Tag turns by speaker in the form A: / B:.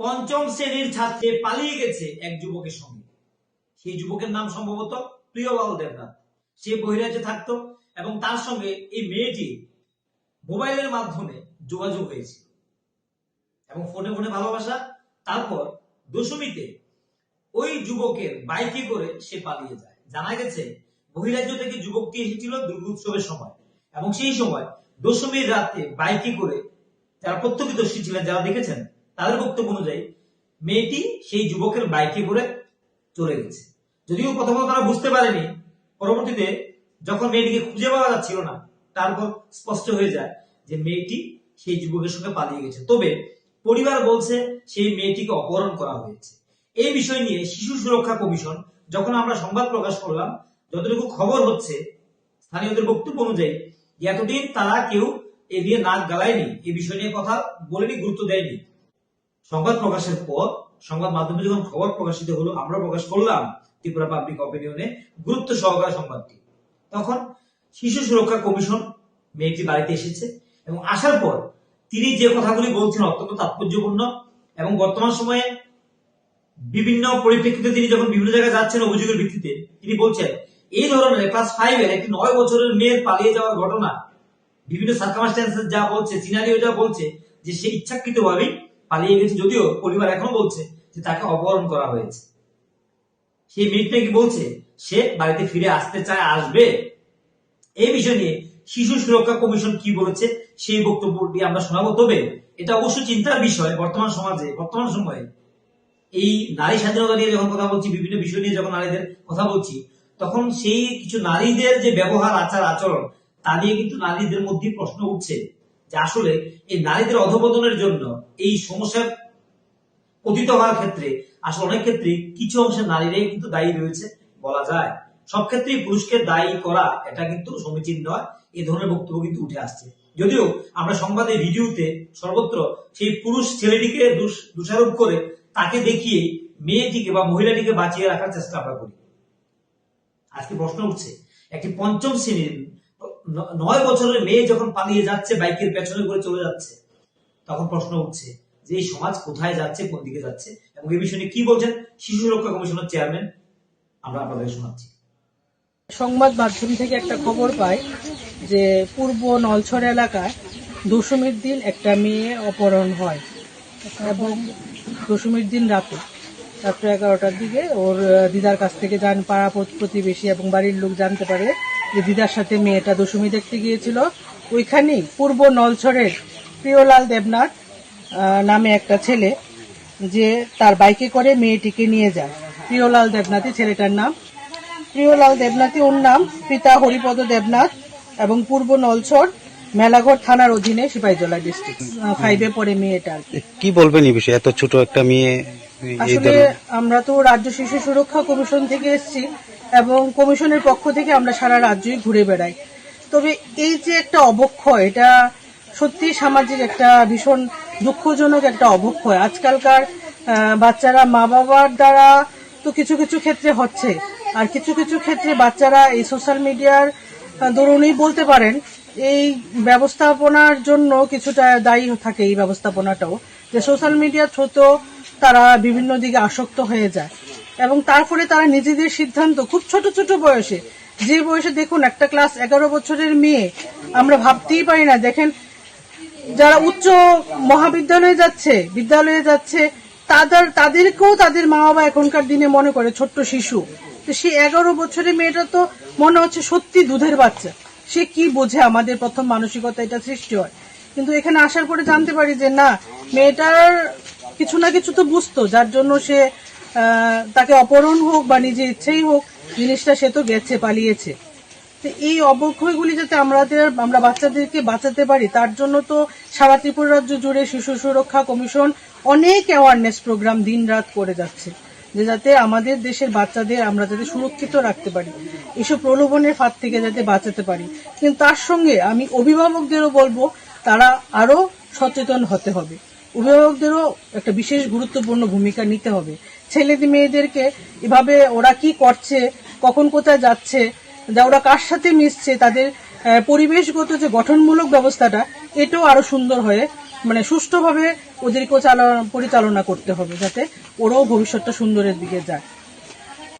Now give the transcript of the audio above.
A: পঞ্চম শ্রেণির ছাত্রী পালিয়ে গেছে এক যুবকের সঙ্গে। সেই যুবকের নাম সম্ভবত প্রিয়লাল দেবনাথ। সে বহিরাজ্যে থাকতো এবং তার সঙ্গে এই মেয়েটি মোবাইলের মাধ্যমে যোগাযোগ হয়েছিল এবং ফোনে ফোনে ভালোবাসা। তারপর দশমীতে ওই যুবকের বাইকে করে সে পালিয়ে যায়। জানা গেছে, বহিরাজ্য থেকে যুবকটি এসেছিল দুর্গোৎসবের সময় এবং সেই সময় দশমীর রাতে বাইকে করে যারা প্রত্যক্ষদর্শী ছিলেন, যারা দেখেছেন তাদের বক্তব্য অনুযায়ী মেয়েটি সেই যুবকের বাইকে করে চলে গেছে। যদিও প্রথমত তারা বুঝতে পারেনি, পরবর্তীতে যখন মেয়েটিকে খুঁজে পাওয়া যাচ্ছিল না তারপর স্পষ্ট হয়ে যায় যে মেয়েটি সেই যুবকের সঙ্গে পালিয়ে গেছে। তবে পরিবার বলছে সেই মেয়েটিকে অপহরণ করা হয়েছে। এই বিষয় নিয়ে শিশু সুরক্ষা কমিশন যখন আমরা সংবাদ প্রকাশ করলাম, যতটুকু খবর হচ্ছে, স্থানীয়দের বক্তব্য অনুযায়ী এতদিন তারা কেউ এ দিয়ে নাক গালায়নি। এই বিষয় নিয়ে কথা বলেনি, গুরুত্ব দেয়নি। সংবাদ প্রকাশের পর, সংবাদ মাধ্যমে যখন খবর প্রকাশিত হলো, আমরা প্রকাশ করলাম ত্রিপুরা পাবলিক অপিনিয়নে গুরুত্ব সহকারে সংবাদটি। তখন শিশু সুরক্ষা কমিশন মেয়েটি বাড়িতে এসেছে এবং আসার পর তিনি যে কথাগুলি বলছেন অত্যন্ত তাৎপর্যপূর্ণ এবং বর্তমান সময়ে বিভিন্ন পরিপ্রেক্ষিতে তিনি যখন বিভিন্ন জায়গায় যাচ্ছেন অভিযোগের ভিত্তিতে, তিনি বলছেন, এই ধরনের ক্লাস ফাইভের একটি নয় বছরের মেয়ের পালিয়ে যাওয়ার ঘটনা, বিভিন্ন সার্কামস্টেন্সেস যা বলছে সিনারিও যা বলছে, যে সে ইচ্ছাকৃতভাবেই পালিয়ে গেছে যদিও পরিবার এখনও বলছে যে তাকে অপহরণ করা হয়েছে। সেই মেয়েটা কি বলছে? সে বাড়িতে ফিরে আসতে চায়, আসবে? এই বিষয় নিয়ে শিশু সুরক্ষা কমিশন কি বলেছে সেই বক্তব্যটি আমরা শোনাবো। তবে এটা অবশ্য চিন্তার বিষয় বর্তমান সমাজে। বর্তমান সময়ে এই নারী স্বাধীনতা নিয়ে যখন কথা বলছি, বিভিন্ন বিষয় নিয়ে যখন নারীদের কথা বলছি, তখন সেই কিছু নারীদের যে ব্যবহার, আচার, আচরণ, তা নিয়ে কিন্তু নারীদের মধ্যে প্রশ্ন উঠছে। যে আসলে এই নারীদের অধপতনের জন্য এই সমস্যার পতিত হওয়ার ক্ষেত্রে, আসলে অনেক ক্ষেত্রে কিছু অংশের নারীরাই কিন্তু দায়ী রয়েছে বলা যায়। সব ক্ষেত্রেই পুরুষকে দায়ী করা, এটা কিন্তু সমীচীন নয়। এই ধরনের বক্তব্য কিন্তু উঠে আসছে। যদিও আমরা সংবাদে ভিডিওতে সর্বত্র সেই পুরুষ ছেলেটিকে দোষ- দোষারোপ করে তাকে দেখিয়ে মেয়েটিকে বা মহিলাটিকে বাঁচিয়ে রাখার চেষ্টা আমরা করি। আজকে প্রশ্ন উঠছে, একটি পঞ্চম শ্রেণির নয় বছরের মেয়ে যখন পালিয়ে যাচ্ছে, বাইকের পেছনে করে চলে যাচ্ছে, তখন প্রশ্ন উঠছে যে এই সমাজ কোথায় যাচ্ছে, কোন দিকে যাচ্ছে? এবং এই বিষয়ে কি বলছেন? শিশু সুরক্ষা কমিশনের চেয়ারম্যান, আমরা আপনাদের শোনাচ্ছি।
B: সংবাদ মাধ্যম থেকে একটা খবর পাই যে পূর্ব নলছড় এলাকায় দশমীর দিন একটা মেয়ে অপহরণ হয়। এবং দশমীর দিন রাতে, রাত্র এগারোটার দিকে ওর দিদার কাছ থেকে জান পাড়া প্রতিবেশী এবং বাড়ির লোক জানতে পারে যে দিদার সাথে মেয়েটা দশমী দেখতে গিয়েছিল ওইখানেই পূর্ব নলছড়ের প্রিয়লাল দেবনাথ নামে একটা ছেলে যে তার বাইকে করে মেয়েটিকে নিয়ে যায়। প্রিয়লাল দেবনাথই ছেলেটার নাম। প্রিয়লাল দেবনাথী ওর নাম পিতা হরিপদ দেবনাথ এবং পূর্ব নলছর মেলাঘর থানার অধীনে সিপাহীজলা ডিস্ট্রিক্ট ফাইভে পড়ে মেয়েটা কি।
C: কি বলবেন এই বিষয়ে? এত ছোট একটা মেয়ে
B: আসলে আমরা তো রাজ্য শিশু সুরক্ষা কমিশন থেকে এসেছি। এবং কমিশনের পক্ষ থেকে আমরা সারা রাজ্যই ঘুরে বেড়াই। তবে এই যে একটা অবক্ষয়, এটা সত্যি সামাজিক একটা ভীষণ দুঃখজনক একটা অবক্ষয়। আজকালকার বাচ্চারা মা বাবার দ্বারা তো কিছু কিছু ক্ষেত্রে হচ্ছে। আর কিছু কিছু ক্ষেত্রে বাচ্চারা এই সোশ্যাল মিডিয়ার দরুনই বলতে পারেন, এই ব্যবস্থাপনার জন্য কিছুটা দায়ী থাকে এই ব্যবস্থাপনাটাও। যে সোশ্যাল মিডিয়ার থ্রুতেও তারা বিভিন্ন দিকে আসক্ত হয়ে যায়। এবং তারপরে তারা নিজেদের সিদ্ধান্ত, খুব ছোট ছোট বয়সে, যে বয়সে দেখুন একটা ক্লাস এগারো বছরের মেয়ে, আমরা ভাবতেই পারি না। দেখেন, যারা উচ্চ মহাবিদ্যালয়ে যাচ্ছে, বিদ্যালয়ে যাচ্ছে, তাদের, তাদেরকেও তাদের মা বাবা এখনকার দিনে মনে করে ছোট্ট শিশু। তো সে এগারো বছরের মেয়েটা তো মনে হচ্ছে সত্যি দুধের বাচ্চা। সে কি বোঝে আমাদের প্রথম মানসিকতা এটা সৃষ্টি হয়। কিন্তু এখানে আসার পরে জানতে পারি যে না, মেয়েটার কিছু না কিছু তো বুঝতো, যার জন্য সে তাকে অপহরণ হোক বা নিজে ইচ্ছেই হোক, জিনিসটা সে তো গেছে, পালিয়েছে। এই অবক্ষয়গুলি যাতে আমাদের আমরা বাচ্চাদেরকে বাঁচাতে পারি, তার জন্য তো সারা ত্রিপুরা রাজ্য জুড়ে শিশু সুরক্ষা কমিশন অনেক অ্যাওয়ারনেস প্রোগ্রাম দিন রাত করে যাচ্ছে, যে যাতে আমাদের দেশের বাচ্চাদের আমরা যাতে সুরক্ষিত রাখতে পারি, এসব প্রলোভনের ফাঁদ থেকে যাতে বাঁচাতে পারি। কিন্তু তার সঙ্গে আমি অভিভাবকদেরও বলব, তারা আরও সচেতন হতে হবে। অভিভাবকদেরও একটা বিশেষ গুরুত্বপূর্ণ ভূমিকা নিতে হবে। ছেলে মেয়েদেরকে এভাবে ওরা কি করছে, কখন কোথায় যাচ্ছে, যা ওরা কার সাথে মিশছে, তাদের পরিবেশগত যে গঠনমূলক ব্যবস্থাটা, এটাও আরও সুন্দর হয়ে মানে সুষ্ঠুভাবে ওদেরকেও চালা- পরিচালনা করতে হবে, যাতে ওরাও ভবিষ্যৎটা সুন্দরের দিকে যায়।